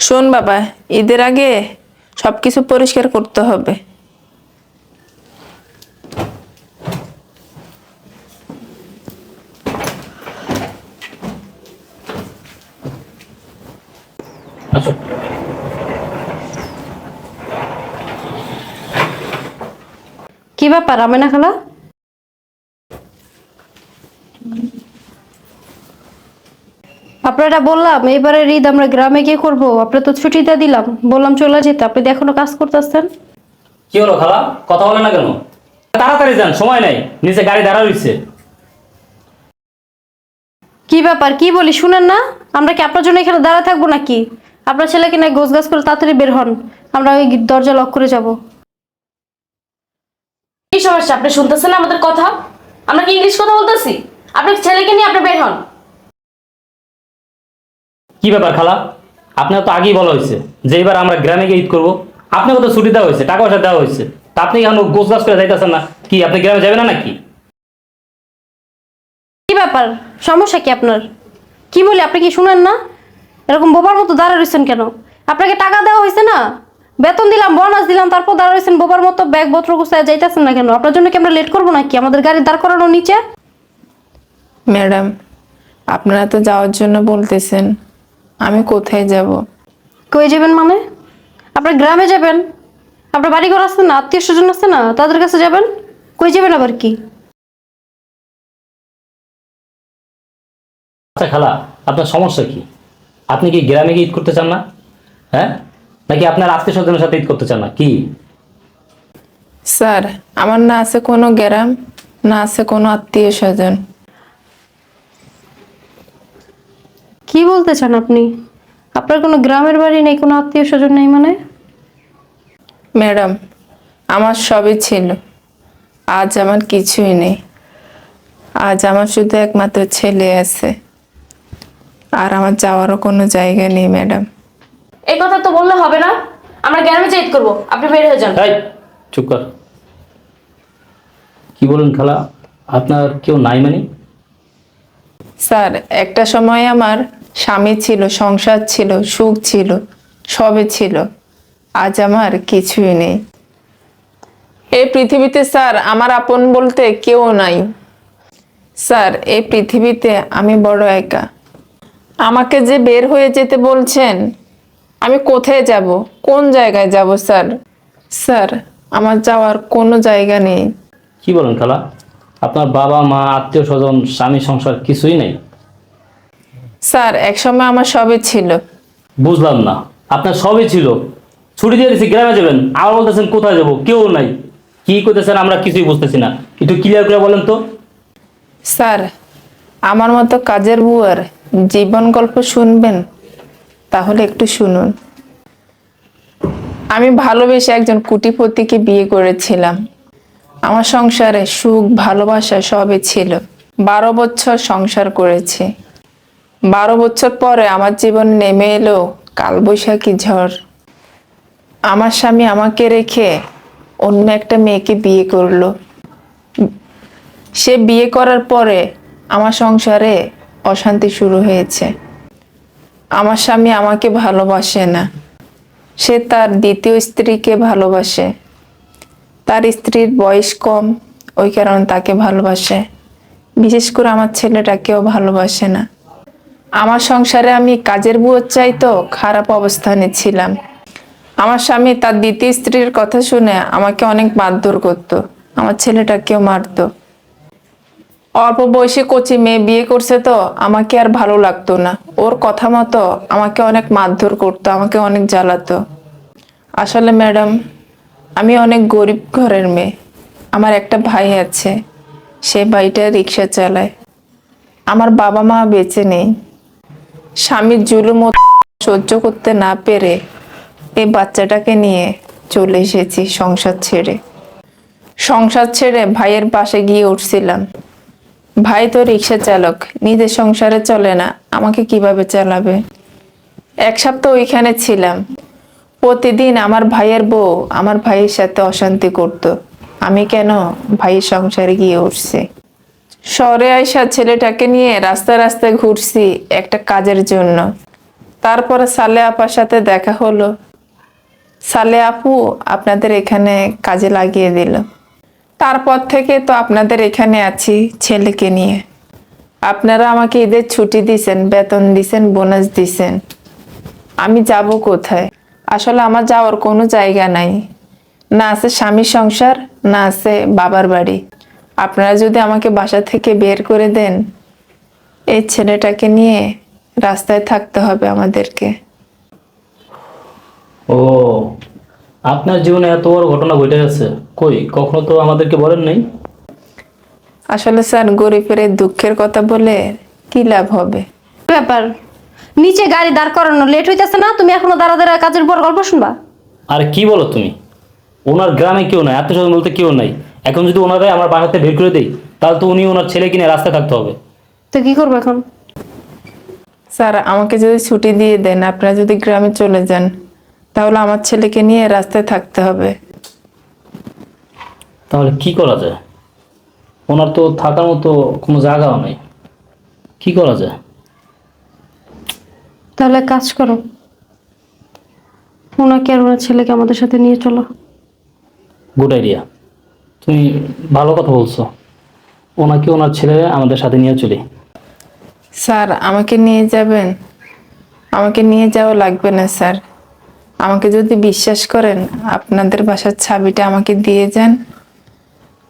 শোন বাবা ঈদের আগে সব কিছু পরিষ্কার করতে হবে। কি ব্যাপার আমেনা খালা? আপনারা বললাম এবারের ঈদ আমরা গ্রামে গিয়ে করব। আপনার তো ছুটিটা দিলাম। বললাম চলে যেতে। আপনি তো এখনও কাজ করতেছেন? কি হলো খালা? কথা বলে না কেন? তাড়াতাড়ি যান সময় নাই। নিচে গাড়ি দাঁড়া রইছে কি ব্যাপার? কি বলি? শুনেন না? আমরা কি আপনার জন্য এখানে দাঁড়া থাকব নাকি? আপনার ছেলেকে না গোছ গাছ করে তাড়াতাড়ি বের হন? আমরা ওই দরজা লক করে যাব। কি সমস্যা? আপনি শুনতেছেন না আমাদের কথা? আমরা কি ইংলিশ কথা বলতেছি? আপনার ছেলেকে নিয়ে আপনি বের হন। কি ব্যাপার খালা? আপনার তো আগেই বলা হয়েছে যে এবার আমরা গ্রামে গিয়ে ঈদ করব। আপনাকে তো ছুটি দেওয়া হয়েছে টাকা পয়সা দেওয়া হয়েছে। তা আপনি এখন গোছ গাছ করে যাইতেছেন না। কি আপনি গ্রামে যাবেন না নাকি? কি ব্যাপার? সমস্যা কি আপনার? কি বলি আপনি কি শুনেন না? এরকম বোবার মতো দাঁড়া রয়েছেন কেন? আপনাকে টাকা দেওয়া হয়েছে না? বেতন দিলাম বোনাস দিলাম তারপর দাঁড়া রয়েছেন বোবার মতো ব্যাগ পত্র গুছায় যাইতেছেন না কেন? আপনার জন্য কি আমরা লেট করব নাকি? আমাদের গাড়ি দাঁড় করানো নিচে? ম্যাডাম আপনারা তো যাওয়ার জন্য বলতেছেন। আমি কোথায় যাব? কই যাবেন মানে? আপনার গ্রামে যাবেন? আপনার বাড়ি ঘর আছে না? আত্মীয় স্বজন আছে না? তাদের কাছে যাবেন? কই যাবেন আবার কি? আচ্ছা খালা আপনার সমস্যা কি? আপনি কি গ্রামে গিয়ে ঈদ করতে চান না? হ্যাঁ? নাকি আপনার আত্মীয় স্বজনের সাথে ঈদ করতে চান না? কি? স্যার আমার না আছে কোনো গ্রাম না আছে কোনো আত্মীয় স্বজন। কি বলতে চান আপনি? আপনার কোনো গ্রামের বাড়ি নেই কোনো আত্মীয় স্বজন নেই মানে? ম্যাডাম আমার সবই ছিল। আজ আমার কিছুই নেই। আজ আমার শুধু একমাত্র ছেলে আছে। আর আমার যাওয়ারও কোনো জায়গা নেই ম্যাডাম। এই কথা তো বললে হবে না। আমরা গ্রামে ঈদ করব। আপনি বের হয়ে যান। এই চুপ কর। কি বলুন খালা আপনার কেউ নাই মানে? স্যার একটা সময় আমার স্বামী ছিল, সংসার ছিল, সুখ ছিল সবে ছিল। আজ আমার কিছুই নেই। এই পৃথিবীতে স্যার, আমার আপন বলতে কেউ নাই। স্যার, এই পৃথিবীতে আমি বড় একা। আমাকে যে বের হয়ে যেতে বলছেন, আমি কোথায় যাব? কোন জায়গায় যাব, স্যার? স্যার, আমার যাওয়ার কোনো জায়গা নেই। কি বলেন খালা? আপনার বাবা, মা আত্মীয় স্বজন স্বামী, সংসার কিছুই নেই। স্যার একসময় আমার সবই ছিল। বুঝলাম না। আপনার সবই ছিল। ছুটি দিয়ে দিচ্ছি গ্রামে যাবেন। আবার বলতেছেন কোথায় যাব? কেউ নাই। কি করতেছেন আমরা কিছুই বুঝতেছি না। একটু ক্লিয়ার করে বলেন তো। স্যার আমার মতো কাজের বুয়ার জীবন গল্প শুনবেন? তাহলে একটু শুনুন। আমি ভালোবেসে একজন কুটিপতিকে বিয়ে করেছিলাম। আমার সংসারে সুখ ভালোবাসা সবই ছিল। বারো বছর সংসার করেছি। বারো বছর পরে আমার জীবন নেমে এলো কালবৈশাখী ঝড়। আমার স্বামী আমাকে রেখে অন্য একটা মেয়েকে বিয়ে করল। সে বিয়ে করার পরে আমার সংসারে অশান্তি শুরু হয়েছে। আমার স্বামী আমাকে ভালোবাসে না। সে তার দ্বিতীয় স্ত্রীকে ভালোবাসে। তার স্ত্রীর বয়স কম, ওই কারণে তাকে ভালোবাসে। বিশেষ করে আমার ছেলেটাকেও ভালোবাসে না। আমার সংসারে আমি কাজের বুয়োর চাইতো খারাপ অবস্থানে ছিলাম। আমার স্বামী তার দ্বিতীয় স্ত্রীর কথা শুনে আমাকে অনেক মারধর করতো। আমার ছেলেটাকেও মারতো। অল্প বয়সে কচি মেয়ে বিয়ে করছে তো, আমাকে আর ভালো লাগতো না। ওর কথা মতো আমাকে অনেক মারধর করতো, আমাকে অনেক জ্বালাতো। আসলে ম্যাডাম, আমি অনেক গরিব ঘরের মেয়ে। আমার একটা ভাই আছে, সে ভাইটা রিক্সা চালায়। আমার বাবা মা বেঁচে নেই। স্বামীর জুলুম সহ্য করতে না পেরে এই বাচ্চাটাকে নিয়ে চলে এসেছি সংসার ছেড়ে। সংসার ছেড়ে ভাইয়ের পাশে গিয়ে উঠছিলাম। ভাই তো রিক্সা চালক, নিজের সংসারে চলে না, আমাকে কীভাবে চালাবে? এক সপ্তাহ ওইখানে ছিলাম। প্রতিদিন আমার ভাইয়ের বউ আমার ভাইয়ের সাথে অশান্তি করত। আমি কেন ভাইয়ের সংসারে গিয়ে উঠছি? শহরে আইসা ছেলেটাকে নিয়ে রাস্তায় রাস্তায় ঘুরছি একটা কাজের জন্য। তারপরে সালে আপার সাথে দেখা হলো। সালে আপু আপনাদের এখানে কাজে লাগিয়ে দিল। তারপর থেকে তো আপনাদের এখানে আছি ছেলেকে নিয়ে। আপনারা আমাকে ঈদের ছুটি দিছেন, বেতন দিছেন, বোনাস দিছেন। আমি যাব কোথায়? আসলে আমার যাওয়ার কোনো জায়গা নাই। না আছে স্বামী সংসার, না আছে বাবার বাড়ি। আপনারা যদি আমাকে বাসা থেকে বের করে দেন এই ছেলেটাকে নিয়ে রাস্তায় থাকতে হবে আমাদেরকে। ও আপনার জীবনে এত বড় ঘটনা ঘটে গেছে। কই কখনো তো আমাদেরকে বলেন নাই? আসলে স্যার গরিবের এই দুঃখের কথা বলে কি লাভ হবে? ব্যাপার নিচে গাড়ি দাঁড় করানো লেট হইতেছে না? তুমি এখনও দাঁড়া দাঁড়া কাজের পর গল্প শুনবা। আর কি বলো তুমি? ওনার গ্রামে কেউ নাই আত্মীয় বলতে কেউ নাই। এখন যদি ওনারাই আমার বাসাতে বের করে দেই তাহলে তো উনি ওনার ছেলে কিনে রাস্তায় থাকতে হবে। তো কি করব এখন? স্যার আমাকে যদি ছুটি দিয়ে দেন আপনারা যদি গ্রামে চলে যান তাহলে আমার ছেলেকে নিয়ে রাস্তায় থাকতে হবে। তাহলে কি করা যায়? ওনার তো থাকার মতো কোনো জায়গাও নেই। কি করা যায়? তাহলে এক কাজ করো। ওনাকে আর ওনার ছেলেকে আমাদের সাথে নিয়ে চলো। গুড আইডিয়া তুমি ভালো কথা বলছো। ওনাকে ওনার ছেলে আমাদের সাথে নিয়ে চলি। স্যার আমাকে নিয়ে যাবেন? আমাকে নিয়ে যাওয়া লাগবে না স্যার। আমাকে যদি বিশ্বাস করেন আপনাদের বাসার ছাবিটা আমাকে দিয়ে যান।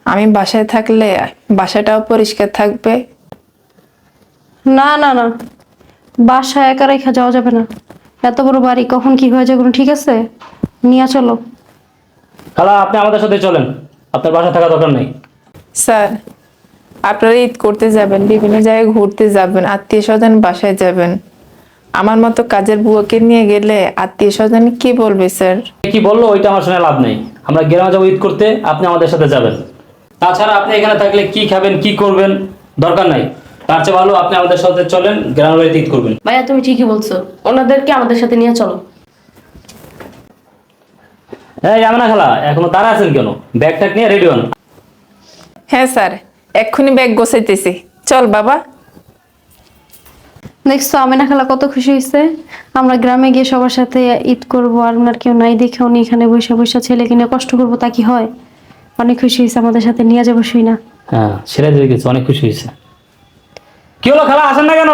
আমি বাসায় থাকলে বাসাটাও পরিষ্কার থাকবে। না না না। বাসায় একা রেখা যাওয়া যাবে না। এত বড় বাড়ি কখন কি হয়ে যাবে ঠিক আছে? নিয়ে চলো। খালা আপনি আমাদের সাথে চলেন। আপনার বাসা থাকা দরকার নেই। স্যার আপনারা ঈদ করতে যাবেন বিভিন্ন জায়গায় ঘুরতে যাবেন আত্মীয় স্বজন বাসায় যাবেন। আমার মতো কাজের বুয়াকে নিয়ে গেলে আত্মীয় স্বজন কি বলবে স্যার? কি বলল ওইটা আমার শুনে লাভ নেই। আমরা গ্রামে যাব ঈদ করতে আপনি আমাদের সাথে যাবেন। তাছাড়া আপনি এখানে থাকলে কি খাবেন কি করবেন দরকার নাই। তার চেয়ে ভালো আপনি আমাদের সাথে চলেন গ্রামের বাড়িতে ঈদ করবেন। ভাইয়া তুমি ঠিকই বলছো। ওনাদেরকে আমাদের সাথে নিয়ে চলো। হ্যাঁ খালা এখনও তারা আছেন কেন? ব্যাগ ট্যাগ নিয়ে রেডি হন। হ্যাঁ স্যার এক্ষুনি ব্যাগ গোছাইতেছি। চল বাবা। দেখছ আমিনা খালা কত খুশি হয়েছে আমরা গ্রামে গিয়ে সবার সাথে ঈদ করব আর ওনার কেউ নাই দেখে উনি এখানে বসে বসে ছেলে কিনে কষ্ট করব তা কি হয়? অনেক খুশি হয়েছে আমাদের সাথে নিয়ে যাব শুই না। হ্যাঁ দেখেছি অনেক খুশি হয়েছে কি হলো খালা আসেন না কেন?